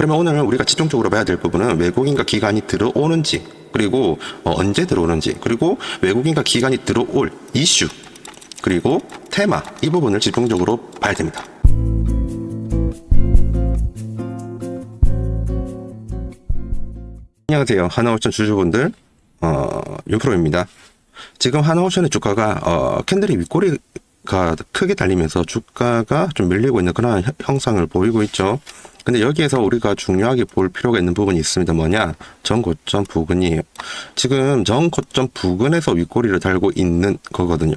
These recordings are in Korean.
그러면 오늘 우리가 집중적으로 봐야 될 부분은 외국인과 기관이 들어오는지 그리고 어, 언제 들어오는지 그리고 외국인과 기관이 들어올 이슈 그리고 테마 이 부분을 집중적으로 봐야 됩니다. 안녕하세요. 하나오션 주주분들 어, 윤프로입니다. 지금 하나오션의 주가가 어, 캔들이 윗꼬리가 크게 달리면서 주가가 좀 밀리고 있는 그런 형- 형상을 보이고 있죠. 근데 여기에서 우리가 중요하게 볼 필요가 있는 부분이 있습니다. 뭐냐? 전고점 부근이에요. 지금 전고점 부근에서 윗꼬리를 달고 있는 거거든요.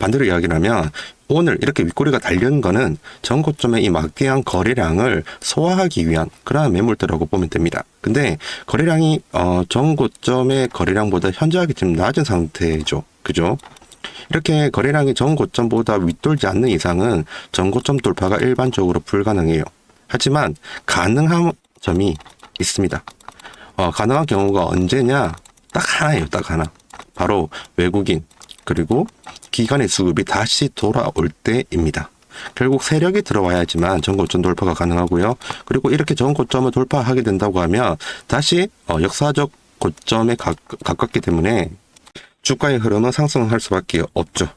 반대로 이야기하면 오늘 이렇게 윗꼬리가 달린 거는 전고점의 이 막대한 거래량을 소화하기 위한 그러한 매물대라고 보면 됩니다. 근데 거래량이 어 전고점의 거래량보다 현저하게 지금 낮은 상태죠. 그죠? 이렇게 거래량이 전고점보다 윗돌지 않는 이상은 전고점 돌파가 일반적으로 불가능해요. 하지만 가능한 점이 있습니다. 어, 가능한 경우가 언제냐? 딱 하나예요, 딱 하나. 바로 외국인, 그리고 기관의 수급이 다시 돌아올 때입니다. 결국 세력이 들어와야지만 전고점 돌파가 가능하고요. 그리고 이렇게 전고점을 돌파하게 된다고 하면 다시 어, 역사적 고점에 가, 가깝기 때문에 주가의 흐름은 상승할 수밖에 없죠.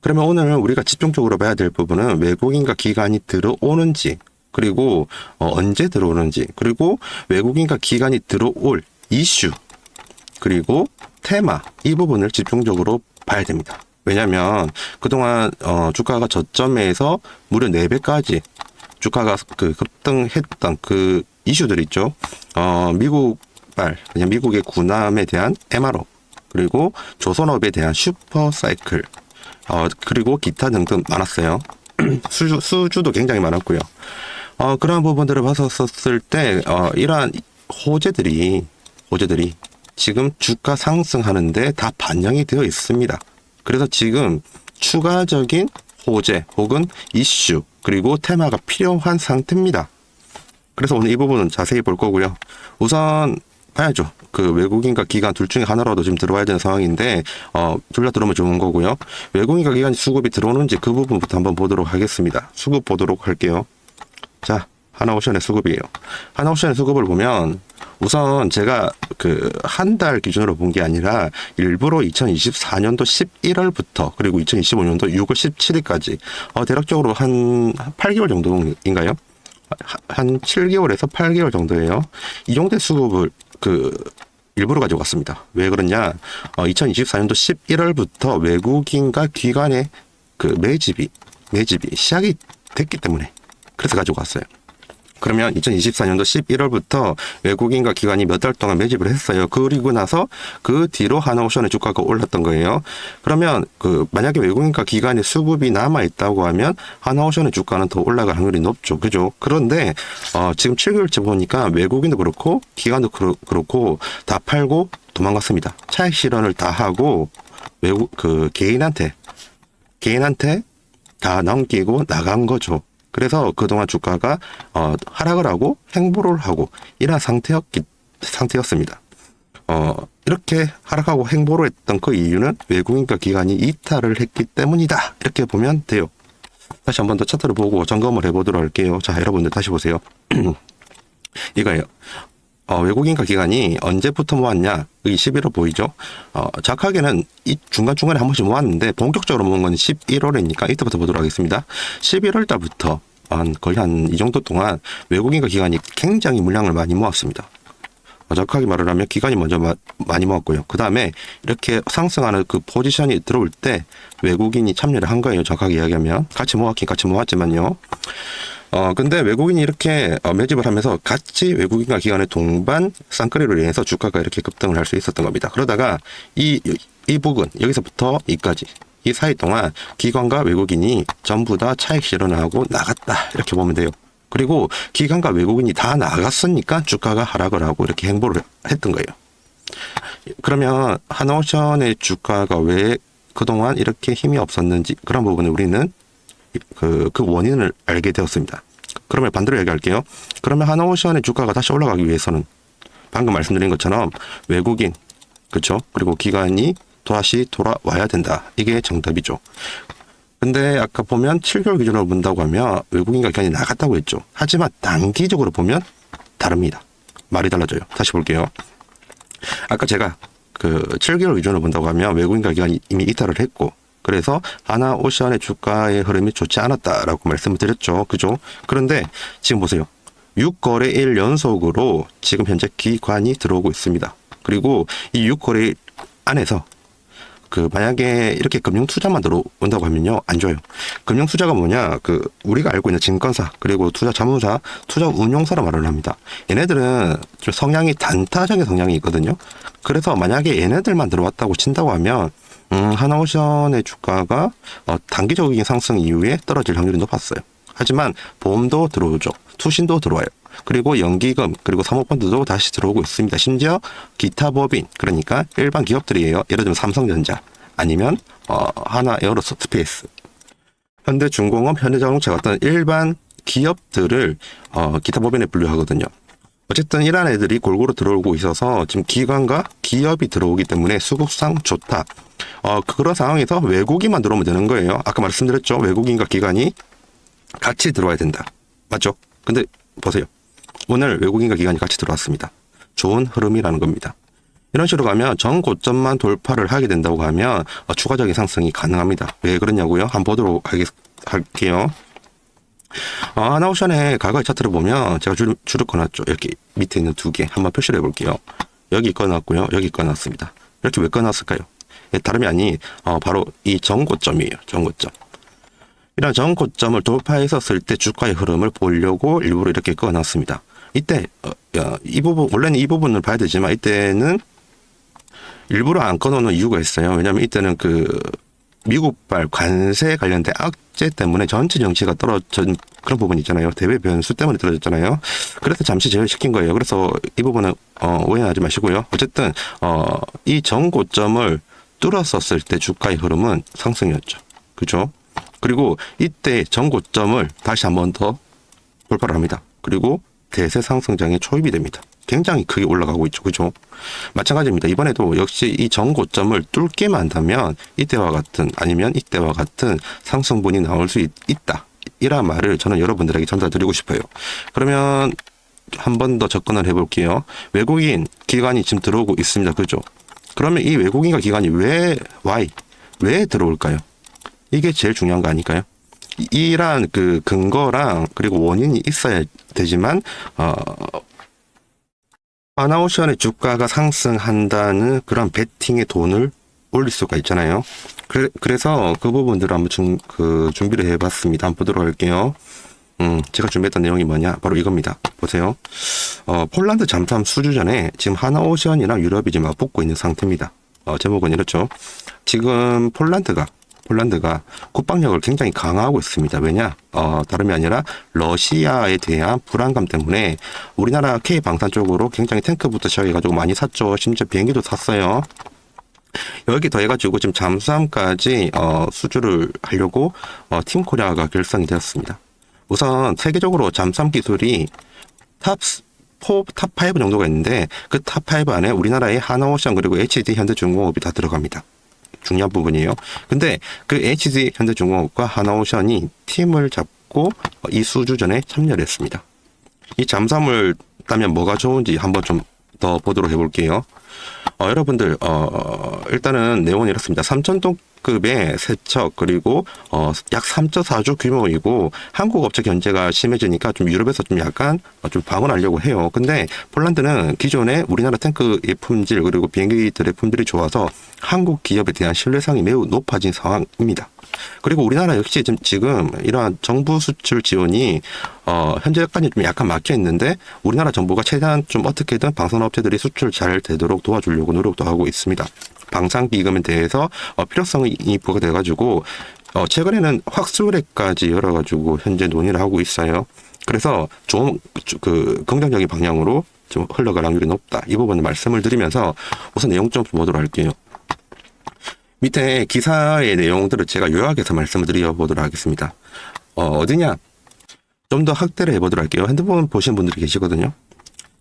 그러면 오늘 우리가 집중적으로 봐야 될 부분은 외국인과 기관이 들어오는지 그리고 어, 언제 들어오는지 그리고 외국인과 기관이 들어올 이슈 그리고 테마 이 부분을 집중적으로 봐야 됩니다. 왜냐하면 그동안 어, 주가가 저점에서 무려 4배까지 주가가 그 급등했던 그 이슈들 있죠. 어, 미국발 그냥 미국의 군함에 대한 MRO 그리고 조선업에 대한 슈퍼 사이클 어, 그리고 기타 등등 많았어요. 수주, 수주도 굉장히 많았고요. 어, 그러한 부분들을 봤었을 때, 어, 이러한 호재들이, 호재들이 지금 주가 상승하는데 다 반영이 되어 있습니다. 그래서 지금 추가적인 호재 혹은 이슈 그리고 테마가 필요한 상태입니다. 그래서 오늘 이 부분은 자세히 볼 거고요. 우선 봐야죠. 그 외국인과 기관 둘 중에 하나라도 지금 들어와야 되는 상황인데 어, 둘 다 들어오면 좋은 거고요. 외국인과 기관 수급이 들어오는지 그 부분부터 한번 보도록 하겠습니다. 수급 보도록 할게요. 자, 하나오션의 수급이에요. 하나오션의 수급을 보면 우선 제가 그 한 달 기준으로 본 게 아니라 일부러 2024년도 11월부터 그리고 2025년도 6월 17일까지 어, 대략적으로 한 8개월 정도인가요? 한 7개월에서 8개월 정도예요. 이 정도의 수급을 그 일부러 가져갔습니다. 왜 그러냐? 어, 2024년도 11월부터 외국인과 기관의 그 매집이 매집이 시작이 됐기 때문에 그래서 가져갔어요. 그러면 2024년도 11월부터 외국인과 기관이 몇 달 동안 매집을 했어요. 그리고 나서 그 뒤로 하나오션의 주가가 올랐던 거예요. 그러면 그 만약에 외국인과 기관의 수급이 남아 있다고 하면 하나오션의 주가는 더 올라갈 확률이 높죠. 그죠? 그런데 어 지금 7개월째 보니까 외국인도 그렇고 기관도 그렇- 그렇고 다 팔고 도망갔습니다. 차익 실현을 다 하고 외국 그 개인한테 개인한테 다 넘기고 나간 거죠. 그래서 그동안 주가가 어, 하락을 하고 행보를 하고 이런 상태였기 상태였습니다. 어, 이렇게 하락하고 행보를 했던 그 이유는 외국인과 기관이 이탈을 했기 때문이다. 이렇게 보면 돼요. 다시 한 번 더 차트를 보고 점검을 해보도록 할게요. 자, 여러분들 다시 보세요. 이거예요. 어, 외국인과 기관이 언제부터 모았냐? 이 11월 보이죠? 어, 정확하게는 이 중간중간에 한 번씩 모았는데 본격적으로 모은 건 11월이니까 이때부터 보도록 하겠습니다. 11월 달부터 한 거의 한 이 정도 동안 외국인과 기관이 굉장히 물량을 많이 모았습니다. 어, 정확하게 말을 하면 기관이 먼저 마- 많이 모았고요. 그 다음에 이렇게 상승하는 그 포지션이 들어올 때 외국인이 참여를 한 거예요. 정확하게 이야기하면. 같이 모았긴 같이 모았지만요. 어, 근데 외국인이 이렇게 어, 매집을 하면서 같이 외국인과 기관의 동반 쌍끌이로 인해서 주가가 이렇게 급등을 할 수 있었던 겁니다. 그러다가 이, 이 부분, 여기서부터 이까지. 이 사이 동안 기관과 외국인이 전부 다 차익 실현을 하고 나갔다. 이렇게 보면 돼요. 그리고 기관과 외국인이 다 나갔으니까 주가가 하락을 하고 이렇게 행보를 했던 거예요. 그러면 한오션의 주가가 왜 그동안 이렇게 힘이 없었는지 그런 부분을 우리는 그, 그 원인을 알게 되었습니다. 그러면 반대로 얘기할게요. 그러면 하나오션의 주가가 다시 올라가기 위해서는 방금 말씀드린 것처럼 외국인, 그쵸? 그리고 기관이 다시 돌아와야 된다. 이게 정답이죠. 근데 아까 보면 7개월 기준으로 본다고 하면 외국인과 기관이 나갔다고 했죠. 하지만 단기적으로 보면 다릅니다. 말이 달라져요. 다시 볼게요. 아까 제가 그 7개월 기준으로 본다고 하면 외국인가 기관이 이미 이탈을 했고 그래서 하나 오션의 주가의 흐름이 좋지 않았다라고 말씀을 드렸죠. 그죠? 그런데 지금 보세요. 6거래일 연속으로 지금 현재 기관이 들어오고 있습니다. 그리고 이 6거래일 안에서 그 만약에 이렇게 금융 투자만 들어온다고 하면요 안 좋아요. 금융 투자가 뭐냐 그 우리가 알고 있는 증권사 그리고 투자 자문사, 투자 운용사로 말을 합니다. 얘네들은 좀 성향이 단타적인 성향이 있거든요. 그래서 만약에 얘네들만 들어왔다고 친다고 하면 음, 하나오션의 주가가 어, 단기적인 상승 이후에 떨어질 확률이 높았어요. 하지만 보험도 들어오죠. 투신도 들어와요. 그리고 연기금 그리고 사모펀드도 다시 들어오고 있습니다. 심지어 기타 법인 그러니까 일반 기업들이에요. 예를 들면 삼성전자 아니면 어, 하나 에어로스페이스, 현대중공업, 현대자동차 같은 일반 기업들을 어, 기타 법인에 분류하거든요. 어쨌든 이런 애들이 골고루 들어오고 있어서 지금 기관과 기업이 들어오기 때문에 수급상 좋다. 어, 그런 상황에서 외국인만 들어오면 되는 거예요. 아까 말씀드렸죠. 외국인과 기관이 같이 들어와야 된다. 맞죠? 근데 보세요. 오늘 외국인과 기관이 같이 들어왔습니다. 좋은 흐름이라는 겁니다. 이런 식으로 가면 전 고점만 돌파를 하게 된다고 하면 어, 추가적인 상승이 가능합니다. 왜 그러냐고요? 한번 보도록 하겠, 할게요. 어, 하나오션의 과거의 차트를 보면 제가 줄, 줄을 꺼놨죠. 이렇게 밑에 있는 두 개 한번 표시를 해볼게요. 여기 꺼놨고요. 여기 꺼놨습니다. 이렇게 왜 꺼놨을까요? 예, 다름이 아니 어, 바로 이 전고점이에요. 전고점. 이런 전고점을 돌파했었을 때 주가의 흐름을 보려고 일부러 이렇게 꺼놨습니다. 이때 어, 야, 이 부분 원래는 이 부분을 봐야 되지만 이때는 일부러 안 꺼놓는 이유가 있어요. 왜냐하면 이때는 그 미국발 관세 관련된 악재 때문에 전체 정치가 떨어진 그런 부분 있잖아요. 대외 변수 때문에 떨어졌잖아요. 그래서 잠시 제외시킨 거예요. 그래서 이 부분은 어, 오해하지 마시고요. 어쨌든 어, 이 전고점을 뚫었었을 때 주가의 흐름은 상승이었죠. 그죠? 그리고 이때 전고점을 다시 한 번 더 돌파를 합니다. 그리고 대세 상승장에 초입이 됩니다. 굉장히 크게 올라가고 있죠. 그죠? 마찬가지입니다. 이번에도 역시 이 전고점을 뚫게만 한다면 이때와 같은 아니면 이때와 같은 상승분이 나올 수 있, 다 이런 말을 저는 여러분들에게 전달드리고 싶어요. 그러면 한 번 더 접근을 해볼게요. 외국인 기관이 지금 들어오고 있습니다. 그죠? 그러면 이 외국인과 기관이 왜, why, 왜 들어올까요? 이게 제일 중요한 거 아닐까요? 이- 이러한 그 근거랑 그리고 원인이 있어야 되지만 어 하나오션의 주가가 상승한다는 그런 베팅의 돈을 올릴 수가 있잖아요. 그래, 그래서 그 부분들을 한번 준, 그 준비를 해봤습니다. 한번 보도록 할게요. 음, 제가 준비했던 내용이 뭐냐? 바로 이겁니다. 보세요. 어, 폴란드 잠수함 수주 전에 지금 하나오션이랑 유럽이 지금 맞붙고 있는 상태입니다. 어, 제목은 이렇죠. 지금 폴란드가 폴란드가 국방력을 굉장히 강화하고 있습니다. 왜냐? 어, 다름이 아니라 러시아에 대한 불안감 때문에 우리나라 K 방산 쪽으로 굉장히 탱크부터 시작해가지고 많이 샀죠. 심지어 비행기도 샀어요. 여기 더해가지고 지금 잠수함까지 어, 수주를 하려고 어, 팀 코리아가 결성이 되었습니다. 우선 세계적으로 잠수함 기술이 탑 4, 탑5 정도가 있는데 그 탑5 안에 우리나라의 하나오션 그리고 HD 현대중공업이 다 들어갑니다. 중요한 부분이에요. 근데 그 HD 현대중공업과 하나오션이 팀을 잡고 이 수주전에 참여를 했습니다. 이 잠수함을 따면 뭐가 좋은지 한번 좀 더 보도록 해볼게요. 어, 여러분들 어, 일단은 내용은 이렇습니다. 3천톤 급의 세척 그리고 어, 약 3.4주 규모이고 한국 업체 견제가 심해지니까 좀 유럽에서 좀 약간 어, 좀 방어하려고 해요. 근데 폴란드는 기존에 우리나라 탱크의 품질 그리고 비행기들의 품질이 좋아서 한국 기업에 대한 신뢰성이 매우 높아진 상황입니다. 그리고 우리나라 역시 지금, 지금 이러한 정부 수출 지원이 어, 현재까지 좀 약간 막혀 있는데 우리나라 정부가 최대한 좀 어떻게든 방산업체들이 수출 잘 되도록 도와주려고 노력도 하고 있습니다. 방산기금에 대해서 어, 필요성이 부과돼가지고 어, 최근에는 확수액까지 열어가지고 현재 논의를 하고 있어요. 그래서 좀 그 긍정적인 방향으로 좀 흘러갈 확률이 높다. 이 부분을 말씀을 드리면서 우선 내용 좀 보도록 할게요. 밑에 기사의 내용들을 제가 요약해서 말씀을 드려보도록 하겠습니다. 어, 어디냐? 좀 더 확대를 해보도록 할게요. 핸드폰 보시는 분들이 계시거든요.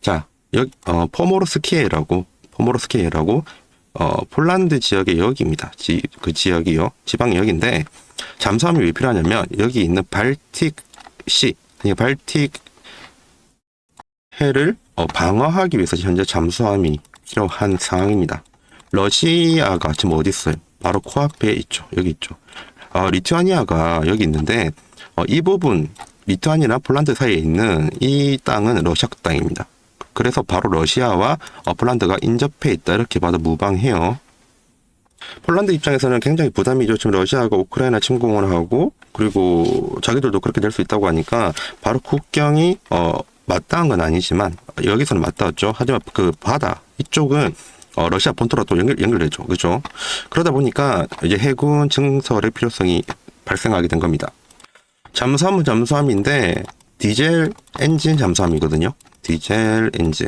자, 여기, 어, 포모로스키에라고, 포모로스키에라고, 어, 폴란드 지역의 역입니다. 지, 그 지역이요. 지방의 역인데, 잠수함이 왜 필요하냐면, 여기 있는 발틱 시, 아니, 발틱 해를 어, 방어하기 위해서 현재 잠수함이 필요한 상황입니다. 러시아가 지금 어디 있어요? 바로 코앞에 있죠. 여기 있죠. 어, 리투아니아가 여기 있는데 어, 이 부분 리투아니아나 폴란드 사이에 있는 이 땅은 러시아 땅입니다. 그래서 바로 러시아와 어, 폴란드가 인접해 있다 이렇게 봐도 무방해요. 폴란드 입장에서는 굉장히 부담이죠. 지금 러시아가 우크라이나 침공을 하고 그리고 자기들도 그렇게 될 수 있다고 하니까 바로 국경이 어 맞닿은 건 아니지만 여기서는 맞닿았죠. 하지만 그 바다 이쪽은 어, 러시아 본토로 또 연결, 연결되죠. 그죠? 그러다 보니까 이제 해군 증설의 필요성이 발생하게 된 겁니다. 잠수함은 잠수함인데 디젤 엔진 잠수함이거든요. 디젤 엔진.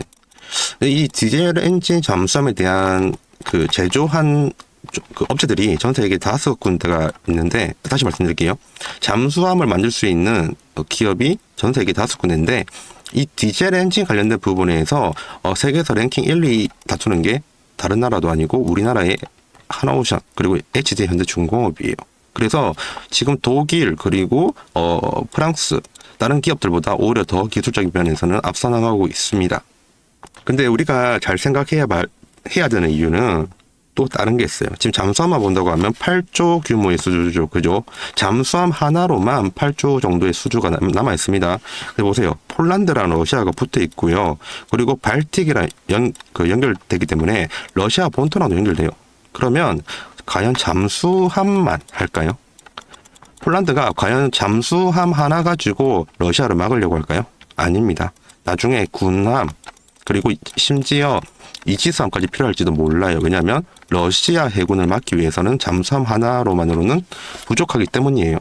이 디젤 엔진 잠수함에 대한 그 제조한 조- 그 업체들이 전 세계 다섯 군데가 있는데 다시 말씀드릴게요. 잠수함을 만들 수 있는 어, 기업이 전 세계 다섯 군데인데 이 디젤 엔진 관련된 부분에서 어, 세계에서 랭킹 1, 2 다투는 게 다른 나라도 아니고 우리나라의 하나오션 그리고 HD 현대중공업이에요. 그래서 지금 독일 그리고 어 프랑스 다른 기업들보다 오히려 더 기술적인 면에서는 앞서 나가고 있습니다. 근데 우리가 잘 생각해야 말, 해야 되는 이유는 또 다른 게 있어요. 지금 잠수함만 본다고 하면 8조 규모의 수주죠. 그죠? 잠수함 하나로만 8조 정도의 수주가 남- 남아 있습니다. 보세요. 폴란드랑 러시아가 붙어 있고요. 그리고 발틱이랑 연, 그 연결되기 때문에 러시아 본토랑도 연결돼요. 그러면 과연 잠수함만 할까요? 폴란드가 과연 잠수함 하나 가지고 러시아를 막으려고 할까요? 아닙니다. 나중에 군함 그리고 심지어 이지스함까지 필요할지도 몰라요. 왜냐하면 러시아 해군을 막기 위해서는 잠수함 하나로만으로는 부족하기 때문이에요.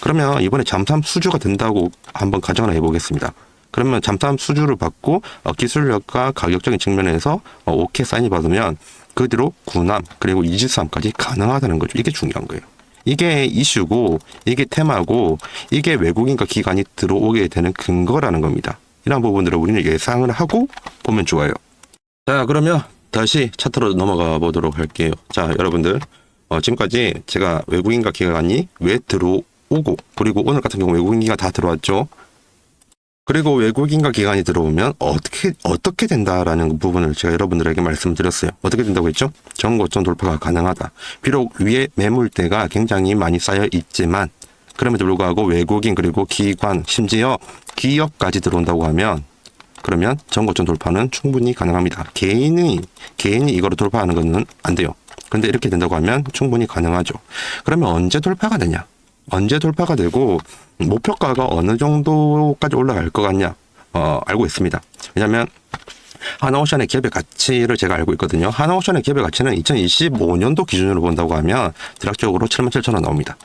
그러면 이번에 잠수함 수주가 된다고 한번 가정을 해보겠습니다. 그러면 잠수함 수주를 받고 어, 기술력과 가격적인 측면에서 어, 오케이 사인이 받으면 그 뒤로 군함 그리고 이지스함까지 가능하다는 거죠. 이게 중요한 거예요. 이게 이슈고 이게 테마고 이게 외국인과 기관이 들어오게 되는 근거라는 겁니다. 이런 부분들을 우리는 예상을 하고 보면 좋아요. 자 그러면 다시 차트로 넘어가 보도록 할게요. 자 여러분들 어, 지금까지 제가 외국인과 기관이 왜 들어오고 그리고 오늘 같은 경우 외국인 기관 다 들어왔죠. 그리고 외국인과 기관이 들어오면 어떻게 어떻게 된다라는 부분을 제가 여러분들에게 말씀드렸어요. 어떻게 된다고 했죠? 전고점 돌파가 가능하다. 비록 위에 매물대가 굉장히 많이 쌓여 있지만 그럼에도 불구하고 외국인 그리고 기관 심지어 기업까지 들어온다고 하면 그러면 전고점 돌파는 충분히 가능합니다. 개인이 개인이 이거를 돌파하는 것은 안 돼요. 근데 이렇게 된다고 하면 충분히 가능하죠. 그러면 언제 돌파가 되냐? 언제 돌파가 되고 목표가가 어느 정도까지 올라갈 것 같냐? 어, 알고 있습니다. 왜냐하면 하나오션의 기업의 가치를 제가 알고 있거든요. 하나오션의 기업의 가치는 2025년도 기준으로 본다고 하면 대략적으로 7만 7천 원 나옵니다.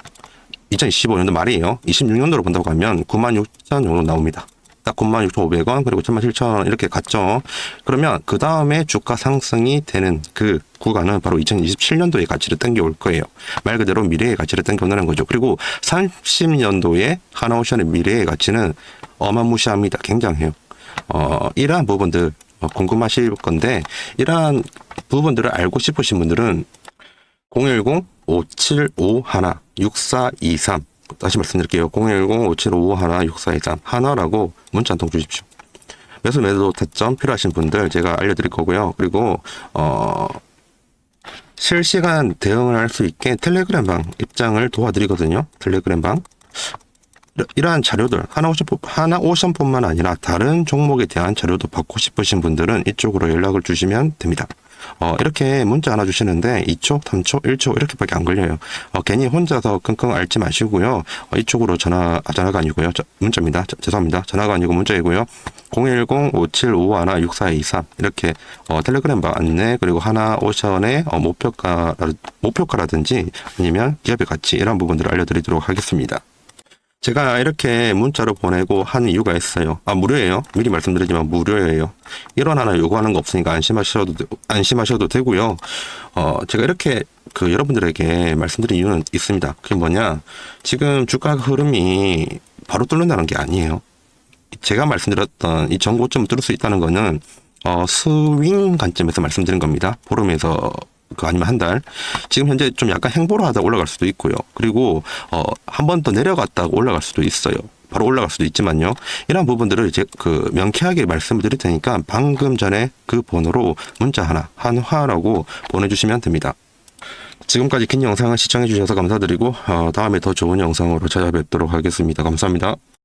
2025년도 말이에요. 26년도로 본다고 하면 9만 6천 정도 나옵니다. 딱 9만 6,500원 그리고 7만 7천 원 이렇게 갔죠. 그러면 그 다음에 주가 상승이 되는 그 구간은 바로 2027년도의 가치를 땡겨올 거예요. 말 그대로 미래의 가치를 땡겨온다는 거죠. 그리고 30년도에 하나오션의 미래의 가치는 어마무시합니다. 굉장해요. 어, 이러한 부분들 어, 궁금하실 건데 이러한 부분들을 알고 싶으신 분들은 010-5751-6423 다시 말씀드릴게요. 010-5751-6423 하나라고 문자 한 통 주십시오. 매수 매도 타점 필요하신 분들 제가 알려드릴 거고요. 그리고 어 실시간 대응을 할 수 있게 텔레그램 방 입장을 도와드리거든요. 텔레그램 방 이러- 이러한 자료들 하나오션 하나오션뿐만 아니라 다른 종목에 대한 자료도 받고 싶으신 분들은 이쪽으로 연락을 주시면 됩니다. 어, 이렇게 문자 하나 주시는데 2초, 3초, 1초 이렇게밖에 안 걸려요. 어, 괜히 혼자서 끙끙 앓지 마시고요. 어, 이쪽으로 전화, 아, 전화가 아니고요. 저, 문자입니다. 저- 죄송합니다. 전화가 아니고 문자이고요. 010-5751-6423 이렇게 어, 텔레그램 방 안내 그리고 하나 오션의 어, 목표가 목표가라든지 아니면 기업의 가치 이런 부분들을 알려드리도록 하겠습니다. 제가 이렇게 문자로 보내고 한 이유가 있어요. 아, 무료예요. 미리 말씀드리지만 무료예요. 이런 하나 요구하는 거 없으니까 안심하셔도, 되- 안심하셔도 되고요. 어, 제가 이렇게 그 여러분들에게 말씀드린 이유는 있습니다. 그게 뭐냐. 지금 주가 흐름이 바로 뚫는다는 게 아니에요. 제가 말씀드렸던 이 전고점을 뚫을 수 있다는 거는 어, 스윙 관점에서 말씀드린 겁니다. 보름에서 그 아니면 한 달. 지금 현재 좀 약간 행보로 하다 올라갈 수도 있고요. 그리고 어, 한 번 더 내려갔다가 올라갈 수도 있어요. 바로 올라갈 수도 있지만요. 이런 부분들을 이제 그 명쾌하게 말씀을 드릴 테니까 방금 전에 그 번호로 문자 하나 한화라고 보내주시면 됩니다. 지금까지 긴 영상을 시청해 주셔서 감사드리고 어, 다음에 더 좋은 영상으로 찾아뵙도록 하겠습니다. 감사합니다.